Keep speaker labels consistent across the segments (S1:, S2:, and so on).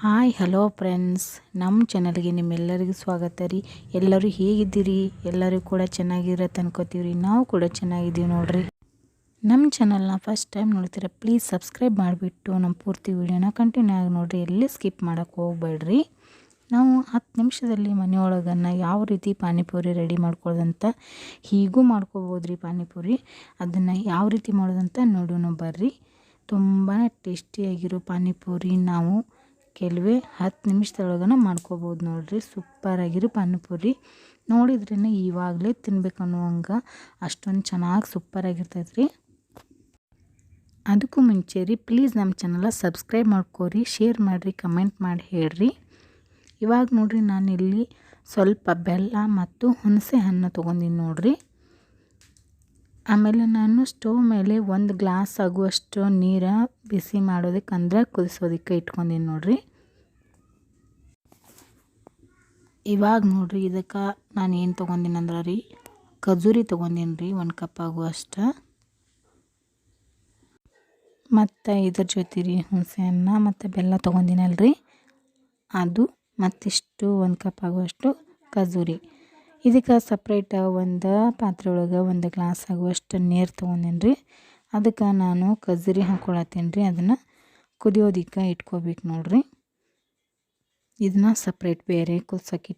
S1: Hi, hello friends. ನಮ್ಮ ಚಾನಲ್ಗೆ ನಿಮ್ಮೆಲ್ಲರಿಗೂ ಸ್ವಾಗತ ರೀ. ಎಲ್ಲರೂ ಹೇಗಿದ್ದೀರಿ? ಎಲ್ಲರೂ ಕೂಡ ಚೆನ್ನಾಗಿರೋ ಅನ್ಕೋತೀವಿ ರೀ ನಾವು ಕೂಡ ಚೆನ್ನಾಗಿದ್ದೀವಿ ನೋಡ್ರಿ. ನಮ್ಮ ಚಾನಲ್ನ ಫಸ್ಟ್ ಟೈಮ್ ನೋಡ್ತೀರಾ ಪ್ಲೀಸ್ ಸಬ್ಸ್ಕ್ರೈಬ್ ಮಾಡಿಬಿಟ್ಟು ನಮ್ಮ ಪೂರ್ತಿ ವೀಡಿಯೋನ ಕಂಟಿನ್ಯೂ ಆಗಿ ನೋಡಿರಿ. ಎಲ್ಲಿ ಸ್ಕಿಪ್ ಮಾಡೋಕ್ಕೆ ಹೋಗ್ಬೇಡ್ರಿ. ನಾವು ಹತ್ತು ನಿಮಿಷದಲ್ಲಿ ಮನೆಯೊಳಗನ್ನು ಯಾವ ರೀತಿ ಪಾನಿಪುರಿ ರೆಡಿ ಮಾಡ್ಕೊಳ್ಳೋದಂತ, ಹೀಗೂ ಮಾಡ್ಕೋಬೋದು ರೀ ಪಾನಿಪುರಿ. ಅದನ್ನು ಯಾವ ರೀತಿ ಮಾಡೋದಂತ ನೋಡೋಣ ಬರ್ರಿ. ತುಂಬಾ ಟೇಸ್ಟಿಯಾಗಿರೋ ಪಾನಿಪುರಿ ನಾವು. ಕೆಲವೇ ಹತ್ತು ನಿಮಿಷದೊಳಗನ ಮಾಡ್ಕೋಬೋದು ನೋಡಿರಿ. ಸೂಪರಾಗಿರೋ ಪಾನಿಪುರಿ. ನೋಡಿದ್ರೇ ಇವಾಗಲೇ ತಿನ್ಬೇಕು ಅನ್ನುವಂಗೆ ಅಷ್ಟೊಂದು ಚೆನ್ನಾಗಿ ಸೂಪರಾಗಿರ್ತೈತೆ ರೀ ಅದಕ್ಕೂ ಮುಂಚೆ ರೀ ಪ್ಲೀಸ್ ನಮ್ಮ ಚಾನಲ ಸಬ್ಸ್ಕ್ರೈಬ್ ಮಾಡ್ಕೋರಿ ಶೇರ್ ಮಾಡಿರಿ ಕಮೆಂಟ್ ಮಾಡಿ ಹೇಳ್ರಿ. ಇವಾಗ ನೋಡಿರಿ ಇಲ್ಲಿ ಸ್ವಲ್ಪ ಬೆಲ್ಲ ಮತ್ತು ಹುಣಸೆ ಹಣ್ಣು ತೊಗೊಂಡಿನಿ ನೋಡಿರಿ. ಆಮೇಲೆ ನಾನು ಸ್ಟವ್ ಮೇಲೆ ಒಂದು ಗ್ಲಾಸ್ ಆಗುವಷ್ಟು ನೀರು ಬಿಸಿ ಮಾಡೋದಕ್ಕೆ ಅಂದ್ರೆ ಕುದಿಸೋದಕ್ಕೆ ಇಟ್ಕೊಂಡಿನಿ ನೋಡಿರಿ. ಇವಾಗ ನೋಡಿರಿ ಇದಕ್ಕೆ ನಾನು ಏನು ತೊಗೊಂಡಿನಿ ಅಂದ್ರೆ ರೀ? ಖಜೂರಿ ತೊಗೊಂಡಿನಿ ರೀ? ಒಂದು ಕಪ್ ಆಗುವಷ್ಟು ಮತ್ತು ಇದ್ರ ಜೊತೆ ರೀ ಹುಣಸೆ ಹಣ್ಣು ಮತ್ತು ಬೆಲ್ಲ ತೊಗೊಂಡಿನಲ್ರಿ? ಅದು ಮತ್ತಿಷ್ಟು ಒಂದು ಕಪ್ ಆಗುವಷ್ಟು ಖಜೂರಿ. ಇದಕ್ಕೆ ಸಪ್ರೇಟ್ ಒಂದು ಪಾತ್ರೆ ಒಳಗೆ ಒಂದು ಗ್ಲಾಸ್ ಆಗುವಷ್ಟು ನೀರು ತೊಗೊಂಡೇನಿ ರೀ? ಅದಕ್ಕೆ ನಾನು ಖಜೂರಿ ಹಾಕ್ಕೊಳತ್ತೀನಿ ರೀ ಅದನ್ನು ಕುದಿಯೋದಿಕ್ಕೆ ಇಟ್ಕೋಬೇಕು ನೋಡ್ರಿ. ಇದನ್ನ ಸಪ್ರೇಟ್ ಬೇರೆ ಕುದಿಸೋಕೆ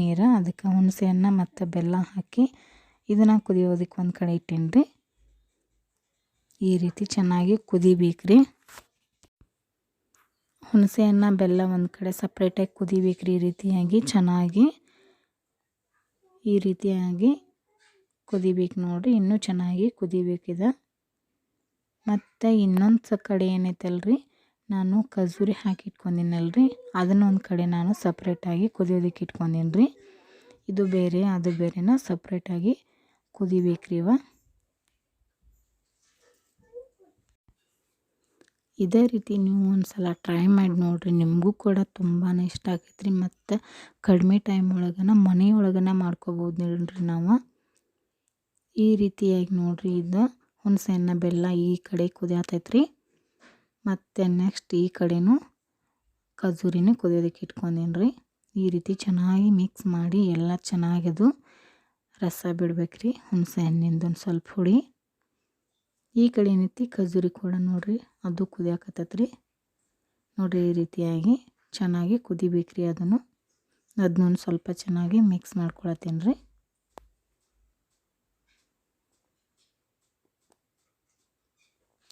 S1: ನೀರು. ಅದಕ್ಕೆ ಹುಣಸೆ ಹಣ್ಣು ಮತ್ತು ಬೆಲ್ಲ ಹಾಕಿ ಇದನ್ನು ಕುದಿಯೋದಕ್ಕೆ ಒಂದು ಕಡೆ ಇಟ್ಟೀನಿ ರೀ ಈ ರೀತಿ ಚೆನ್ನಾಗಿ ಕುದಿಬೇಕ್ರಿ. ಹುಣಸೆ ಹಣ್ಣು, ಬೆಲ್ಲ ಒಂದು ಕಡೆ ಸಪ್ರೇಟಾಗಿ ಕುದಿಬೇಕು ರೀ ಈ ರೀತಿಯಾಗಿ, ಚೆನ್ನಾಗಿ ಈ ರೀತಿಯಾಗಿ ಕುದಿಬೇಕು ನೋಡಿರಿ. ಇನ್ನೂ ಚೆನ್ನಾಗಿ ಕುದಿಬೇಕಿದೆ ಮತ್ತು ಇನ್ನೊಂದು ಕಡೆ ಏನೈತಲ್ರಿ? ನಾನು ಖಜೂರಿ ಹಾಕಿ ಇಟ್ಕೊಂಡಿನಲ್ರಿ. ಅದನ್ನು ಒಂದು ಕಡೆ ನಾನು ಸಪ್ರೇಟಾಗಿ ಕುದಿಯೋದಕ್ಕೆ ಇಟ್ಕೊಂಡಿನಿ ರೀ ಇದು ಬೇರೆ, ಅದು ಬೇರೆನ ಸಪ್ರೇಟಾಗಿ ಕುದಿಬೇಕ್ರಿ ಇವ. ಇದೇ ರೀತಿ ನೀವು ಒಂದು ಸಲ ಟ್ರೈ ಮಾಡಿ ನೋಡಿರಿ. ನಿಮಗೂ ಕೂಡ ತುಂಬಾ ಇಷ್ಟ ಆಗೈತ್ರಿ. ಮತ್ತು ಕಡಿಮೆ ಟೈಮ್ ಒಳಗನ, ಮನೆಯೊಳಗನ ಮಾಡ್ಕೋಬೋದು ನೋಡ್ರಿ ನಾವು. ಈ ರೀತಿಯಾಗಿ ನೋಡಿರಿ ಇದು. ಹುಣಸೆ ಹಣ್ಣು ಬೆಲ್ಲ ಈ ಕಡೆ ಕುದಿಯತೈತೆ ರೀ ಮತ್ತು ನೆಕ್ಸ್ಟ್ ಈ ಕಡೆನೂ ಖಜೂರಿನೂ ಕುದಿಯೋದಕ್ಕೆ ಇಟ್ಕೊಂಡೀನಿ ರೀ ಈ ರೀತಿ ಚೆನ್ನಾಗಿ ಮಿಕ್ಸ್ ಮಾಡಿ ಎಲ್ಲ ಚೆನ್ನಾಗದು ರಸ ಬಿಡ್ಬೇಕು ರೀ ಹುಣಸೆ ಹಣ್ಣಿಂದು ಸ್ವಲ್ಪ ಹುಡಿ. ಈ ಕಡೆ ಏನೈತಿ ಖಜೂರಿ ಕೂಡ ನೋಡಿರಿ, ಅದು ಕುದಿಯಾಕತ್ತೈತೆ ರೀ ನೋಡಿರಿ, ಈ ರೀತಿಯಾಗಿ ಚೆನ್ನಾಗಿ ಕುದಿಬೇಕು ರೀ ಅದನ್ನು. ಅದನ್ನೊಂದು ಸ್ವಲ್ಪ ಚೆನ್ನಾಗಿ ಮಿಕ್ಸ್ ಮಾಡ್ಕೊಳತ್ತೀನಿ ರೀ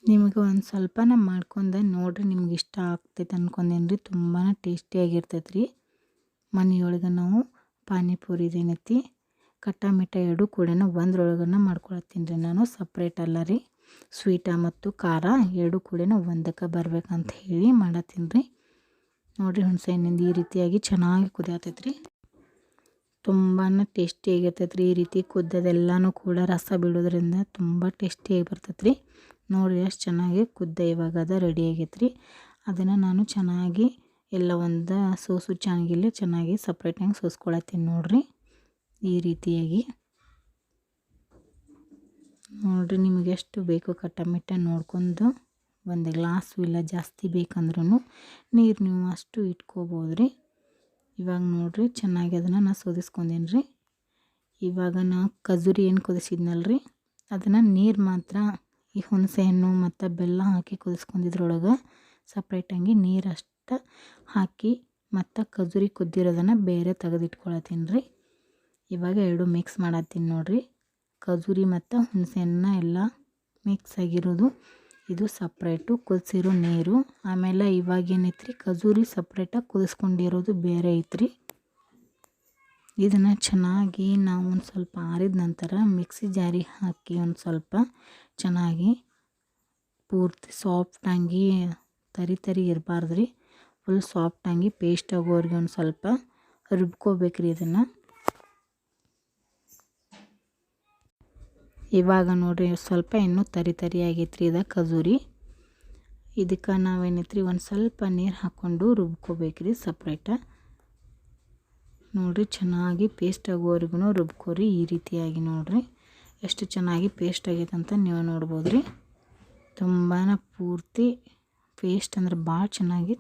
S1: ನಿಮಗೆ ಒಂದು ನಾನು ಮಾಡ್ಕೊಂಡೆ, ನೋಡಿರಿ ನಿಮ್ಗೆ ಇಷ್ಟ ಆಗ್ತೈತೆ ಅಂದ್ಕೊಂಡೇನು ರೀ ತುಂಬಾ ಟೇಸ್ಟಿಯಾಗಿರ್ತೈತೆ ರೀ ಮನೆಯೊಳಗೆ ನಾವು ಪಾನಿಪುರಿ ಏನೈತಿ ಕಟ್ಟ ಮಿಠ ಎರಡು ಕೂಡ ಒಂದ್ರೊಳಗನ ಮಾಡ್ಕೊಳತ್ತೀನಿ ರೀ ನಾನು ಸಪ್ರೇಟ್ ಅಲ್ಲ ರೀ ಸ್ವೀಟ ಮತ್ತು ಖಾರ ಎರಡು ಕೂಡ ಒಂದಕ್ಕೆ ಬರ್ಬೇಕಂತ ಹೇಳಿ ಮಾಡತ್ತೀನಿ ರೀ ನೋಡಿರಿ ಹುಣಸೆಹಣ್ಣಿಂದ ಈ ರೀತಿಯಾಗಿ ಚೆನ್ನಾಗಿ ಕುದಿಯತೈತೆ ರೀ ತುಂಬಾ ಟೇಸ್ಟಿಯಾಗಿರ್ತೈತೆ ರೀ ಈ ರೀತಿ ಕುದ್ದದೆಲ್ಲನೂ ಕೂಡ ರಸ ಬಿಡೋದ್ರಿಂದ ತುಂಬ ಟೇಸ್ಟಿಯಾಗಿ ಬರ್ತೈತೆ ರೀ ನೋಡಿರಿ ಎಷ್ಟು ಚೆನ್ನಾಗಿ ಕುದ್ದ ಇವಾಗ ಅದು ರೆಡಿ ಆಗೈತೆ ರೀ ಅದನ್ನು ನಾನು ಚೆನ್ನಾಗಿ ಎಲ್ಲ ಒಂದು ಸೋಸು ಚೆನ್ನಾಗಿಲ್ಲ ಚೆನ್ನಾಗಿ ಸಪ್ರೇಟಾಗಿ ಸೋಸ್ಕೊಳತ್ತೀನಿ ನೋಡಿರಿ. ಈ ರೀತಿಯಾಗಿ. ನೋಡಿರಿ ನಿಮಗೆ ಎಷ್ಟು ಬೇಕು ಕಟ್ಟಮಿಟ್ಟ ನೋಡ್ಕೊಂಡು ಒಂದು ಗ್ಲಾಸು ಇಲ್ಲ ಜಾಸ್ತಿ ಬೇಕಂದ್ರೂ ನೀರು ನೀವು ಅಷ್ಟು ಇಟ್ಕೋಬೋದು ರೀ ಇವಾಗ ನೋಡಿರಿ ಚೆನ್ನಾಗಿ ಅದನ್ನು ನಾನು ಸೋದಿಸ್ಕೊಂಡೇನಿ ರೀ ಇವಾಗ ನಾ ಖಜೂರಿ ಏನು ಕುದಿಸಿದ್ನಲ್ರಿ, ಅದನ್ನು ನೀರು ಮಾತ್ರ ಈ ಹುಣಸೆ ಹಣ್ಣು ಮತ್ತು ಬೆಲ್ಲ ಹಾಕಿ ಕುದಿಸ್ಕೊಂಡಿದ್ರೊಳಗೆ ಸಪ್ರೇಟಾಗಿ ನೀರು ಅಷ್ಟು ಹಾಕಿ ಮತ್ತು ಖಜೂರಿ ಕುದ್ದಿರೋದನ್ನು ಬೇರೆ ತೆಗೆದಿಟ್ಕೊಳತ್ತೀನಿ ರೀ ಇವಾಗ ಎರಡು ಮಿಕ್ಸ್ ಮಾಡತ್ತೀನಿ ನೋಡಿರಿ. ಖಜೂರಿ ಮತ್ತು ಹುಣಸೆ ಹಣ್ಣು ಎಲ್ಲ ಮಿಕ್ಸ್ ಆಗಿರೋದು. ಇದು ಸಪ್ರೇಟು ಕುದಿಸಿರೋ ನೀರು. ಆಮೇಲೆ ಇವಾಗ ಏನೈತೆ ರೀ ಖಜೂರಿ ಸಪ್ರೇಟಾಗಿ ಕುದಿಸ್ಕೊಂಡಿರೋದು ಬೇರೆ ಐತ್ರಿ. ಇದನ್ನು ಚೆನ್ನಾಗಿ ನಾವು ಒಂದು ಸ್ವಲ್ಪ ಆರಿದ ನಂತರ ಮಿಕ್ಸಿ ಜಾರಿಗೆ ಹಾಕಿ ಒಂದು ಸ್ವಲ್ಪ ಚೆನ್ನಾಗಿ ಪೂರ್ತಿ ಸಾಫ್ಟಾಗಿ ತರಿ ತರಿ ಇರಬಾರ್ದು ರೀ. ಫುಲ್ ಸಾಫ್ಟಾಗಿ ಪೇಸ್ಟ್ ಆಗೋವರೆಗೆ ಒಂದು ಸ್ವಲ್ಪ ರುಬ್ಕೋಬೇಕ್ರಿ ಇದನ್ನು. ಇವಾಗ ನೋಡಿರಿ ಸ್ವಲ್ಪ ಇನ್ನೂ ತರಿ ತರಿ ಆಗೈತೆ ರೀ ಇದು ಖಜೂರಿ. ಇದಕ್ಕೆ ನಾವೇನೈತ್ರಿ ಒಂದು ಸ್ವಲ್ಪ ನೀರು ಹಾಕ್ಕೊಂಡು ರುಬ್ಕೋಬೇಕ್ರಿ ಸಪ್ರೇಟ ನೋಡಿರಿ ಚೆನ್ನಾಗಿ ಪೇಸ್ಟ್ ಆಗೋವರೆಗೂ ರುಬ್ಕೋರಿ ಈ ರೀತಿಯಾಗಿ ನೋಡಿರಿ. ಎಷ್ಟು ಚೆನ್ನಾಗಿ ಪೇಸ್ಟ್ ಆಗೈತೆ ಅಂತ ನೀವು ನೋಡ್ಬೋದು ರೀ ತುಂಬಾ ಪೂರ್ತಿ ಪೇಸ್ಟ್ ಅಂದ್ರೆ ಭಾಳ ಚೆನ್ನಾಗಿ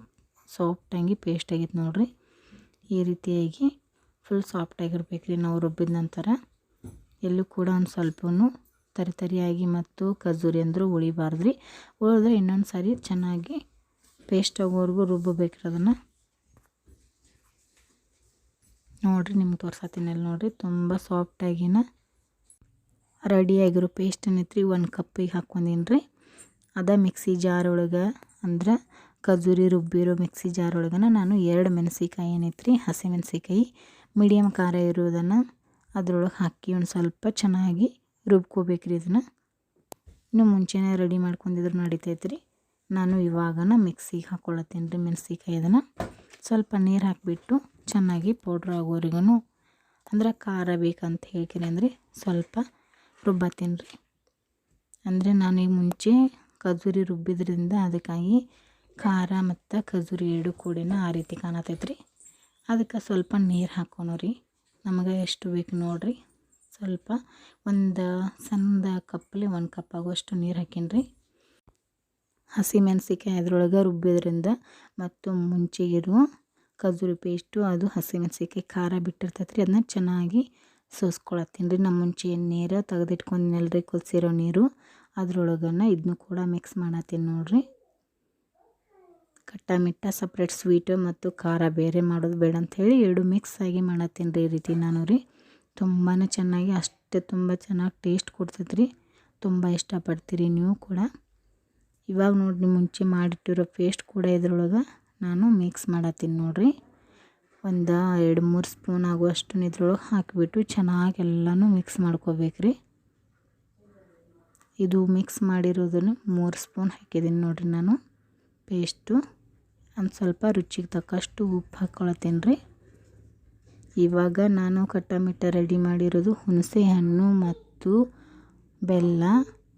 S1: ಸಾಫ್ಟಾಗಿ ಪೇಸ್ಟ್ ಆಗೈತೆ ನೋಡಿರಿ. ಈ ರೀತಿಯಾಗಿ ಫುಲ್ ಸಾಫ್ಟಾಗಿರ್ಬೇಕು ರೀ ನಾವು ರುಬ್ಬಿದ ನಂತರ. ಎಲ್ಲೂ ಕೂಡ ಒಂದು ಸ್ವಲ್ಪವೂ ತರಿತರಿಯಾಗಿ ಮತ್ತು ಖಜೂರಿ ಅಂದರೂ ಉಳಿಬಾರ್ದು ರೀ ಉಳಿದ್ರೆ ಇನ್ನೊಂದು ಸಾರಿ ಚೆನ್ನಾಗಿ ಪೇಸ್ಟ್ ಆಗೋವರೆಗೂ ರುಬ್ಬಬೇಕು ಅದನ್ನು. ನೋಡಿರಿ ನಿಮ್ಗೆ ತೋರ್ಸತ್ತೀನಲ್ಲ ನೋಡಿರಿ, ತುಂಬ ಸಾಫ್ಟಾಗಿನ ರೆಡಿಯಾಗಿರೋ ಪೇಸ್ಟ್ ಏನೈತ್ರಿ ಒಂದು ಕಪ್ಪಿಗೆ ಹಾಕ್ಕೊಂಡೀನಿ ರೀ ಅದ ಮಿಕ್ಸಿ ಜಾರ್ ಒಳಗೆ ಅಂದ್ರೆ ಖಜೂರಿ ರುಬ್ಬಿರೋ ಮಿಕ್ಸಿ ಜಾರ್ ಒಳಗನ ನಾನು ಎರಡು ಮೆಣಸಿಕಾಯಿ ಏನೈತ್ರಿ ಹಸಿ ಮೆಣಸಿಕಾಯಿ ಮೀಡಿಯಮ್ ಖಾರ ಇರೋದನ್ನು ಅದ್ರೊಳಗೆ ಹಾಕಿ ಒಂದು ಸ್ವಲ್ಪ ಚೆನ್ನಾಗಿ ರುಬ್ಕೋಬೇಕ್ರಿ ಇದನ್ನು. ಇನ್ನು ಮುಂಚೆನೇ ರೆಡಿ ಮಾಡ್ಕೊಂಡಿದ್ರು ನಡಿತೈತೆ ರೀ ನಾನು ಇವಾಗನ ಮಿಕ್ಸಿಗೆ ಹಾಕ್ಕೊಳತ್ತೀನಿ ರೀ ಮೆಣಸಿಕಾಯಿ ಅದನ್ನು. ಸ್ವಲ್ಪ ನೀರು ಹಾಕಿಬಿಟ್ಟು ಚೆನ್ನಾಗಿ ಪೌಡ್ರ್ ಆಗೋವರೆಗೂ ಅಂದ್ರೆ ಖಾರ ಬೇಕಂತ ಹೇಳ್ತೀನಿ ಅಂದರೆ ಸ್ವಲ್ಪ ರುಬ್ಬತ್ತೀನಿ ರೀ. ಅಂದರೆ ನಾನು ಈ ಮುಂಚೆ ಖಜೂರಿ ರುಬ್ಬಿದ್ರಿಂದ ಅದಕ್ಕಾಗಿ ಖಾರ ಮತ್ತು ಖಜೂರಿ ಎರಡು ಕೂಡಿನ ಆ ರೀತಿ ಕಾಣತೈತೆ ರೀ. ಅದಕ್ಕೆ ಸ್ವಲ್ಪ ನೀರು ಹಾಕೋಣ ರೀ. ನಮಗೆ ಎಷ್ಟು ಬೇಕು ನೋಡಿರಿ. ಸ್ವಲ್ಪ ಒಂದು ಸಣ್ಣದ ಕಪ್ಪಲ್ಲಿ ಒಂದು ಕಪ್ ಆಗುವಷ್ಟು ನೀರು ಹಾಕೀನಿ ಹಸಿ ಮೆಣಸಿಕಾಯಿ ಅದ್ರೊಳಗೆ ರುಬ್ಬಿದ್ರಿಂದ ಮತ್ತು ಮುಂಚೆ ಇರುವ ಖಜೂರಿ ಪೇಸ್ಟು ಅದು ಹಸಿ ಮೆಣಸಿಕಾಯಿ ಖಾರ ಬಿಟ್ಟಿರ್ತೈತೆ ರೀ. ಅದನ್ನ ಚೆನ್ನಾಗಿ ಸೋಸ್ಕೊಳತ್ತೀನಿ ರೀ ನಮ್ಮ ಮುಂಚೆ ನೀರು ತೆಗೆದಿಟ್ಕೊಂಡಿನಲ್ಲ ರೀ ಕುದಿಸಿರೋ ನೀರು. ಅದ್ರೊಳಗನ ಇದನ್ನು ಕೂಡ ಮಿಕ್ಸ್ ಮಾಡತ್ತೀನಿ ನೋಡಿರಿ. ಕಟ್ಟ ಮಿಟ್ಟ ಸಪ್ರೇಟ್ ಸ್ವೀಟು ಮತ್ತು ಖಾರ ಬೇರೆ ಮಾಡೋದು ಬೇಡ ಅಂಥೇಳಿ ಎರಡು ಮಿಕ್ಸ್ ಆಗಿ ಮಾಡತ್ತೀನಿ ರೀ ಈ ರೀತಿ ನಾನು ರೀ. ತುಂಬಾ ಚೆನ್ನಾಗಿ, ಅಷ್ಟೇ ತುಂಬ ಚೆನ್ನಾಗಿ ಟೇಸ್ಟ್ ಕೊಡ್ತೈತೆ ರೀ. ತುಂಬ ಇಷ್ಟಪಡ್ತೀರಿ ನೀವು ಕೂಡ. ಇವಾಗ ನೋಡಿರಿ ಮುಂಚೆ ಮಾಡಿಟ್ಟಿರೋ ಪೇಸ್ಟ್ ಕೂಡ ಇದ್ರೊಳಗೆ ನಾನು ಮಿಕ್ಸ್ ಮಾಡತ್ತೀನಿ ನೋಡಿರಿ. ಒಂದು ಎರಡು ಮೂರು ಸ್ಪೂನ್ ಆಗುವಷ್ಟು ಇದ್ರೊಳಗೆ ಹಾಕಿಬಿಟ್ಟು ಚೆನ್ನಾಗಿ ಎಲ್ಲನೂ ಮಿಕ್ಸ್ ಮಾಡ್ಕೋಬೇಕ್ರಿ. ಇದು ಮಿಕ್ಸ್ ಮಾಡಿರೋದನ್ನು ಮೂರು ಸ್ಪೂನ್ ಹಾಕಿದ್ದೀನಿ ನೋಡಿರಿ ನಾನು. ಪೇಸ್ಟು, ಒಂದು ಸ್ವಲ್ಪ ರುಚಿಗೆ ತಕ್ಕಷ್ಟು ಉಪ್ಪು ಹಾಕ್ಕೊಳತ್ತೀನಿ ರೀ ಇವಾಗ ನಾನು ಕಟ್ಟಮಿಟ್ಟ ರೆಡಿ ಮಾಡಿರೋದು ಹುಣಸೆ ಹಣ್ಣು ಮತ್ತು ಬೆಲ್ಲ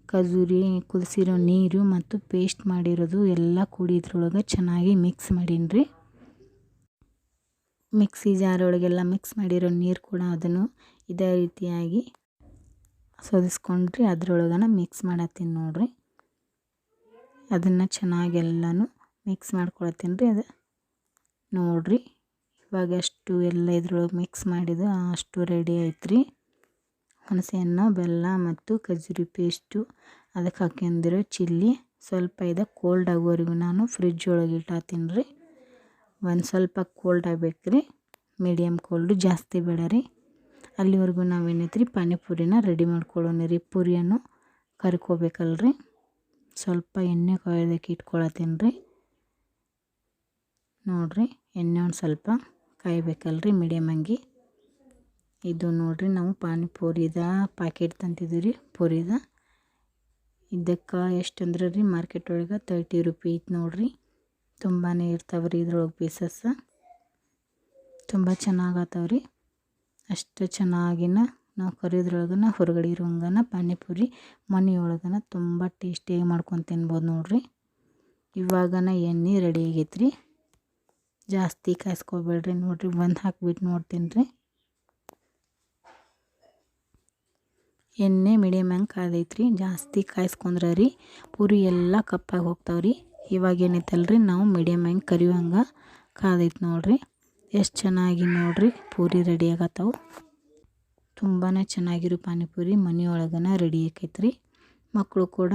S1: ಖಜೂರಿ ಕುದಿಸಿರೋ ನೀರು ಮತ್ತು ಪೇಸ್ಟ್ ಮಾಡಿರೋದು ಎಲ್ಲ ಕೂಡಿ ಇದ್ರೊಳಗೆ ಚೆನ್ನಾಗಿ ಮಿಕ್ಸ್ ಮಾಡೀನಿ ರೀ ಮಿಕ್ಸಿ ಜಾರ್ ಒಳಗೆಲ್ಲ ಮಿಕ್ಸ್ ಮಾಡಿರೋ ನೀರು ಕೂಡ ಅದನ್ನು ಇದೇ ರೀತಿಯಾಗಿ ಸೋದಿಸ್ಕೊಂಡ್ರಿ. ಅದ್ರೊಳಗನ ಮಿಕ್ಸ್ ಮಾಡತ್ತೀನಿ ನೋಡ್ರಿ. ಅದನ್ನು ಚೆನ್ನಾಗಿ ಎಲ್ಲನೂ ಮಿಕ್ಸ್ ಮಾಡ್ಕೊಳತ್ತೀನಿ ರೀ ಅದು. ನೋಡ್ರಿ, ಇವಾಗ ಅಷ್ಟು ಎಲ್ಲ ಇದ್ರೊಳಗೆ ಮಿಕ್ಸ್ ಮಾಡಿದ್ದು ಅಷ್ಟು ರೆಡಿ ಆಯ್ತು ರೀ ಹುಣಸೆಹಣ್ಣು, ಬೆಲ್ಲ ಮತ್ತು ಖಜೂರಿ ಪೇಸ್ಟು ಅದಕ್ಕೆ ಹಾಕ್ಯಂದಿರೋ ಚಿಲ್ಲಿ ಸ್ವಲ್ಪ ಇದು ಕೋಲ್ಡ್ ಆಗೋವರೆಗೂ ನಾನು ಫ್ರಿಜ್ ಒಳಗೆ ಇಟ್ಟಾತೀನಿ ರೀ ಒಂದು ಸ್ವಲ್ಪ ಕೋಲ್ಡ್ ಆಗಬೇಕು ರೀ ಮೀಡಿಯಮ್ ಕೋಲ್ಡು ಜಾಸ್ತಿ ಬೇಡ ರೀ. ಅಲ್ಲಿವರೆಗೂ ನಾವೇನೈತೆ ರೀ ಪಾನಿಪುರಿನ ರೆಡಿ ಮಾಡ್ಕೊಳ್ಳೋಣ ರೀ. ಪುರಿಯನ್ನು ಕರ್ಕೋಬೇಕಲ್ರಿ. ಸ್ವಲ್ಪ ಎಣ್ಣೆ ಕಾಯೋದಕ್ಕೆ ಇಟ್ಕೊಳತ್ತೀನಿ ರೀ. ನೋಡಿರಿ, ಎಣ್ಣೆ ಒಂದು ಸ್ವಲ್ಪ ಕಾಯ್ಬೇಕಲ್ರಿ ಮೀಡಿಯಮ್ ಆಗಿ. ಇದು ನೋಡಿರಿ, ನಾವು ಪಾನಿಪುರಿದ ಪ್ಯಾಕೆಟ್ ತಂತಿದ್ದೀವಿ ರೀ ಪುರಿದ. ಇದಕ್ಕೆ ಎಷ್ಟು ಅಂದ್ರೆ ರೀ ಮಾರ್ಕೆಟ್ ಒಳಗೆ ತರ್ಟಿ ರುಪಿ ಐತೆ ನೋಡಿರಿ. ತುಂಬಾ ಇರ್ತಾವೆ ರೀ ಇದ್ರೊಳಗೆ ಪೀಸಸ್ ತುಂಬ ಚೆನ್ನಾಗತ್ತವ ರೀ ಅಷ್ಟು ಚೆನ್ನಾಗಿನ ನಾವು ಕರಿಯೋದ್ರೊಳಗನ ಹೊರಗಡೆ ಇರೋಂಗನ ಪಾನಿಪುರಿ ಮನೆಯೊಳಗನ ತುಂಬ ಟೇಸ್ಟಿಯಾಗಿ ಮಾಡ್ಕೊಂಡು ತಿನ್ಬೋದು ನೋಡಿರಿ. ಇವಾಗನ ಎಣ್ಣೆ ರೆಡಿ ಆಗೈತೆ ರೀ ಜಾಸ್ತಿ ಕಾಯಿಸ್ಕೊಬೇಡ್ರಿ ನೋಡಿರಿ. ಬಂದು ಹಾಕ್ಬಿಟ್ಟು ನೋಡ್ತೀನಿ ರೀ ಎಣ್ಣೆ ಮೀಡಿಯಮ್ ಹಂಗೆ ಕಾದೈತ್ರಿ. ಜಾಸ್ತಿ ಕಾಯಿಸ್ಕೊಂಡ್ರೆ ರೀ ಪೂರಿ ಎಲ್ಲ ಕಪ್ಪಾಗಿ ಹೋಗ್ತಾವೆ ರೀ ಇವಾಗ ಏನೈತಲ್ರಿ, ನಾವು ಮೀಡಿಯಮ್ ಹೆಂಗ್ ಕರಿಯುವಂಗೆ ಕಾದೈತೆ ನೋಡ್ರಿ. ಎಷ್ಟು ಚೆನ್ನಾಗಿ ನೋಡ್ರಿ, ಪೂರಿ ರೆಡಿ ಆಗತ್ತವು. ತುಂಬಾ ಚೆನ್ನಾಗಿರೋ ಪಾನಿಪುರಿ ಮನೆಯೊಳಗನ ರೆಡಿ ಆಕೈತ್ರಿ ಮಕ್ಕಳು ಕೂಡ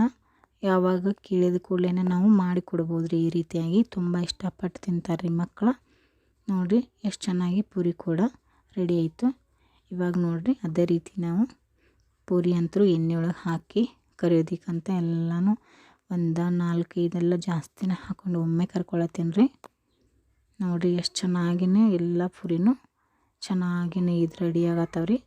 S1: ಯಾವಾಗ ಕೇಳಿದ ಕೂಡಲೇ ನಾವು ಮಾಡಿ ಕೊಡ್ಬೋದು ರೀ ಈ ರೀತಿಯಾಗಿ. ತುಂಬ ಇಷ್ಟಪಟ್ಟು ತಿಂತಾರೆ ರೀ ಮಕ್ಕಳು ನೋಡಿರಿ, ಎಷ್ಟು ಚೆನ್ನಾಗಿ ಪೂರಿ ಕೂಡ ರೆಡಿ ಆಯಿತು. ಇವಾಗ ನೋಡಿರಿ, ಅದೇ ರೀತಿ ನಾವು ಪೂರಿ ಅಂತೂ ಎಣ್ಣೆ ಒಳಗೆ ಹಾಕಿ ಕರಿಯೋದಕ್ಕಂತ ಎಲ್ಲನೂ ಒಂದು, ನಾಲ್ಕು, ಇದೆಲ್ಲ ಜಾಸ್ತಿನೇ ಹಾಕೊಂಡು ಒಮ್ಮೆ ಕರ್ಕೊಳತ್ತೀನಿ ರೀ ನೋಡಿರಿ ಎಷ್ಟು ಚೆನ್ನಾಗಿನೇ ಎಲ್ಲ ಪುರಿನೂ ಚೆನ್ನಾಗಿನೇ ಇದು ರೆಡಿ ಆಗತ್ತವ ರೀ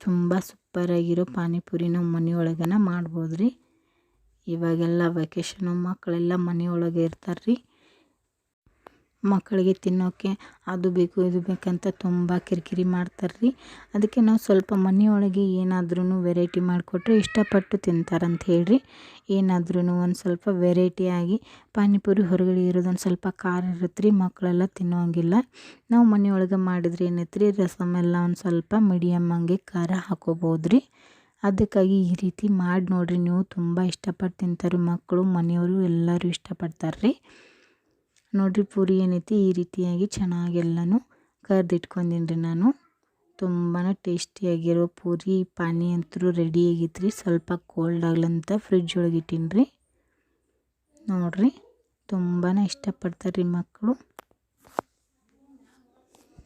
S1: ತುಂಬ ಸೂಪರಾಗಿರೋ ನಮ್ಮ ಮನೆಯೊಳಗನ ಮಾಡ್ಬೋದು ರೀ ಇವಾಗೆಲ್ಲ ವೆಕೇಷನು ಮಕ್ಕಳೆಲ್ಲ ಮನೆಯೊಳಗೆ ಇರ್ತಾರೆ ರೀ ಮಕ್ಕಳಿಗೆ ತಿನ್ನೋಕ್ಕೆ ಅದು ಬೇಕು, ಇದು ಬೇಕಂತ ತುಂಬ ಕಿರಿಕಿರಿ ಮಾಡ್ತಾರೆ ರೀ ಅದಕ್ಕೆ ನಾವು ಸ್ವಲ್ಪ ಮನೆಯೊಳಗೆ ಏನಾದ್ರೂ ವೆರೈಟಿ ಮಾಡಿಕೊಟ್ರೆ ಇಷ್ಟಪಟ್ಟು ತಿಂತಾರಂತ ಹೇಳ್ರಿ. ಏನಾದ್ರೂ ಒಂದು ಸ್ವಲ್ಪ ವೆರೈಟಿಯಾಗಿ ಪಾನಿಪುರಿ ಹೊರಗಡೆ ಇರೋದೊಂದು ಸ್ವಲ್ಪ ಖಾರ ಇರುತ್ತೆ ರೀ ಮಕ್ಕಳೆಲ್ಲ ತಿನ್ನೋಂಗಿಲ್ಲ. ನಾವು ಮನೆಯೊಳಗೆ ಮಾಡಿದ್ರೆ ಏನೈತೆ ರೀ ರಸಮ್ ಎಲ್ಲ ಒಂದು ಸ್ವಲ್ಪ ಮೀಡಿಯಮ್ ಹಂಗೆ ಖಾರ ಹಾಕೋಬೋದು ರೀ ಅದಕ್ಕಾಗಿ ಈ ರೀತಿ ಮಾಡಿ ನೋಡಿರಿ, ನೀವು ತುಂಬ ಇಷ್ಟಪಟ್ಟು ತಿಂತಾರೆ ಮಕ್ಕಳು ಮನೆಯವರು ಎಲ್ಲರೂ ಇಷ್ಟಪಡ್ತಾರೆ ರೀ ನೋಡಿರಿ ಪೂರಿ ಏನೈತಿ ಈ ರೀತಿಯಾಗಿ ಚೆನ್ನಾಗೆಲ್ಲನೂ ಕರ್ದಿಟ್ಕೊಂಡೀನಿ ರೀ ನಾನು. ತುಂಬಾ ಟೇಸ್ಟಿಯಾಗಿರೋ ಪೂರಿ ಪಾನಿ ಅಂತೂ ರೆಡಿ ಆಗೈತ್ರಿ. ಸ್ವಲ್ಪ ಕೋಲ್ಡ್ ಆಗ್ಲಂತ ಫ್ರಿಜ್ ಒಳಗೆ ಇಟ್ಟೀನಿ ರೀ ನೋಡಿರಿ ತುಂಬಾ ಇಷ್ಟಪಡ್ತಾರೆ ರೀ ಮಕ್ಕಳು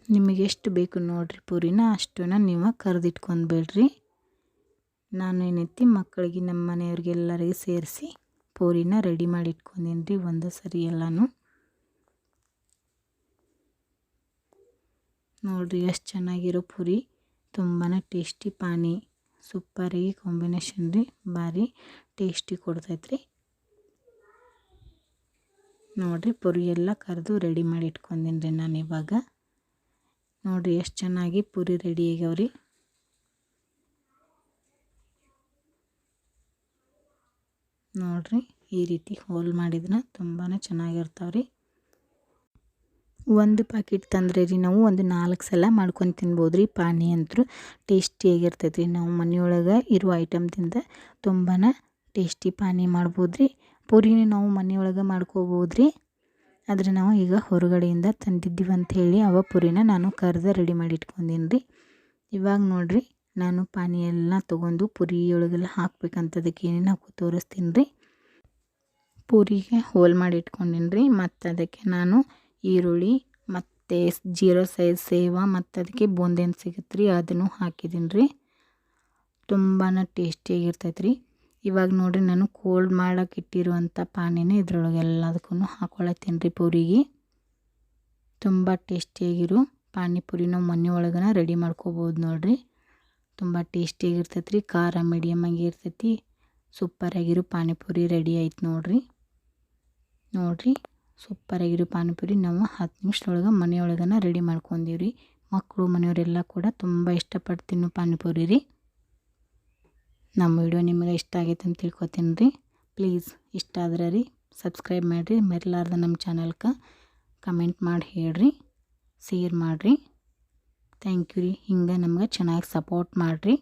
S1: ನಿಮಗೆ ಎಷ್ಟು ಬೇಕು ನೋಡಿರಿ ಪೂರಿನ ಅಷ್ಟನ್ನ ನೀವು ಕರೆದಿಟ್ಕೊಂಡ್ಬೇಡ್ರಿ ನಾನು ಏನೈತಿ ಮಕ್ಕಳಿಗೆ ನಮ್ಮ ಮನೆಯವ್ರಿಗೆಲ್ಲರಿಗೆ ಸೇರಿಸಿ ಪೂರಿನ ರೆಡಿ ಮಾಡಿ ಇಟ್ಕೊಂಡೀನಿ ರೀ ಒಂದು ಸರಿ ಎಲ್ಲನೂ. ನೋಡಿರಿ ಎಷ್ಟು ಚೆನ್ನಾಗಿರೋ ಪುರಿ. ತುಂಬಾ ಟೇಸ್ಟಿ ಪಾನಿ. ಸೂಪರಾಗಿ ಕಾಂಬಿನೇಷನ್ ರೀ. ಭಾರಿ ಟೇಸ್ಟಿ ಕೊಡ್ತೈತ್ರಿ. ನೋಡಿರಿ ಪುರಿ ಎಲ್ಲ ಕರೆದು ರೆಡಿ ಮಾಡಿ ಇಟ್ಕೊಂಡಿನಿ ರೀ ನಾನು ಇವಾಗ. ನೋಡಿರಿ ಎಷ್ಟು ಚೆನ್ನಾಗಿ ಪೂರಿ ರೆಡಿ ಆಗ್ಯಾವ್ರಿ. ನೋಡಿರಿ ಈ ರೀತಿ ಹೋಲ್ ಮಾಡಿದ್ರೆ ತುಂಬಾ ಚೆನ್ನಾಗಿರ್ತಾವ್ರಿ. ಒಂದು ಪ್ಯಾಕೆಟ್ ತಂದ್ರೆ ರೀ ನಾವು ಒಂದು ನಾಲ್ಕು ಸಲ ಮಾಡ್ಕೊಂಡು ತಿನ್ಬೋದು ರೀ ಪಾನಿ ಅಂತೂ ಟೇಸ್ಟಿಯಾಗಿರ್ತೈತೆ ರೀ ನಾವು ಮನೆಯೊಳಗೆ ಇರುವ ಐಟಮ್ದಿಂದ ತುಂಬಾ ಟೇಸ್ಟಿ ಪಾನಿ ಮಾಡ್ಬೋದು ರೀ ಪೂರಿನ ನಾವು ಮನೆಯೊಳಗೆ ಮಾಡ್ಕೋಬೋದು ರೀ ಆದರೆ ನಾವು ಈಗ ಹೊರಗಡೆಯಿಂದ ತಂದಿದ್ದೀವಿ ಅಂತ ಹೇಳಿ ಅವ ಪುರಿನ ನಾನು ಕರೆದ ರೆಡಿ ಮಾಡಿ ಇಟ್ಕೊಂಡೀನಿ ರೀ ಇವಾಗ ನೋಡಿರಿ, ನಾನು ಪಾನಿ ಎಲ್ಲ ತೊಗೊಂಡು ಪುರಿಯೊಳಗೆಲ್ಲ ಹಾಕ್ಬೇಕಂತದಕ್ಕೆ ಏನೇನು ಹಾಕೋ ತೋರಿಸ್ತೀನಿ ರೀ ಪೂರಿಗೆ ಹೋಲ್ ಮಾಡಿ ಇಟ್ಕೊಂಡಿನಿ ರೀ ಮತ್ತು ಅದಕ್ಕೆ ನಾನು ಈರುಳ್ಳಿ, ಮತ್ತು ಜೀರೋ ಸೈಜ್ ಸೇವ, ಮತ್ತು ಅದಕ್ಕೆ ಬೂಂದೇನು ಸಿಗುತ್ತೆ ರೀ ಅದನ್ನು ಹಾಕಿದ್ದೀನಿ ರೀ. ತುಂಬಾ ಟೇಸ್ಟಿಯಾಗಿರ್ತೈತೆ ರೀ ಇವಾಗ ನೋಡಿರಿ ನಾನು ಕೋಲ್ಡ್ ಮಾಡೋಕೆ ಇಟ್ಟಿರುವಂಥ ಪಾನಿನ ಇದ್ರೊಳಗೆ ಎಲ್ಲದಕ್ಕೂ ಹಾಕೊಳತ್ತೀನಿ ರೀ ಪೂರಿಗೆ. ತುಂಬ ಟೇಸ್ಟಿಯಾಗಿರು ಪಾನಿಪುರಿ ನಾವು ಮನೆ ಒಳಗನ ರೆಡಿ ಮಾಡ್ಕೋಬೋದು ನೋಡಿರಿ. ತುಂಬ ಟೇಸ್ಟಿಯಾಗಿರ್ತೈತೆ ರೀ ಖಾರ ಮೀಡಿಯಮ್ ಆಗಿ ಇರ್ತೈತಿ. ಸೂಪರಾಗಿರೋ ಪಾನಿಪುರಿ ರೆಡಿ ಆಯ್ತು ನೋಡಿರಿ. ನೋಡಿರಿ. ಸೂಪರಾಗಿರೋ ಪಾನಿಪುರಿ ನಾವು ಹತ್ತು ನಿಮಿಷದೊಳಗೆ ಮನೆಯೊಳಗನ ರೆಡಿ ಮಾಡ್ಕೊಂಡೀವಿ ರೀ ಮಕ್ಕಳು, ಮನೆಯವರೆಲ್ಲ ಕೂಡ ತುಂಬ ಇಷ್ಟಪಟ್ಟು ತಿನ್ನೋ ಪಾನಿಪುರಿ ರೀ. ನಮ್ಮ ವಿಡಿಯೋ ನಿಮಗೆ ಇಷ್ಟ ಆಗೈತೆ ಅಂತ ತಿಳ್ಕೊತೀನಿ ರೀ. ಪ್ಲೀಸ್ ಇಷ್ಟ ಆದ್ರೆ ರೀ, ಸಬ್ಸ್ಕ್ರೈಬ್ ಮಾಡಿರಿ, ಮರಿಲಾರ್ದ ನಮ್ಮ ಚಾನಲ್ಗೆ ಕಮೆಂಟ್ ಮಾಡಿ ಹೇಳ್ರಿ, ಶೇರ್ ಮಾಡಿರಿ. ಥ್ಯಾಂಕ್ ಯು ರೀ, ಹಿಂಗೆ ನಮ್ಗೆ ಚೆನ್ನಾಗಿ ಸಪೋರ್ಟ್ ಮಾಡಿರಿ.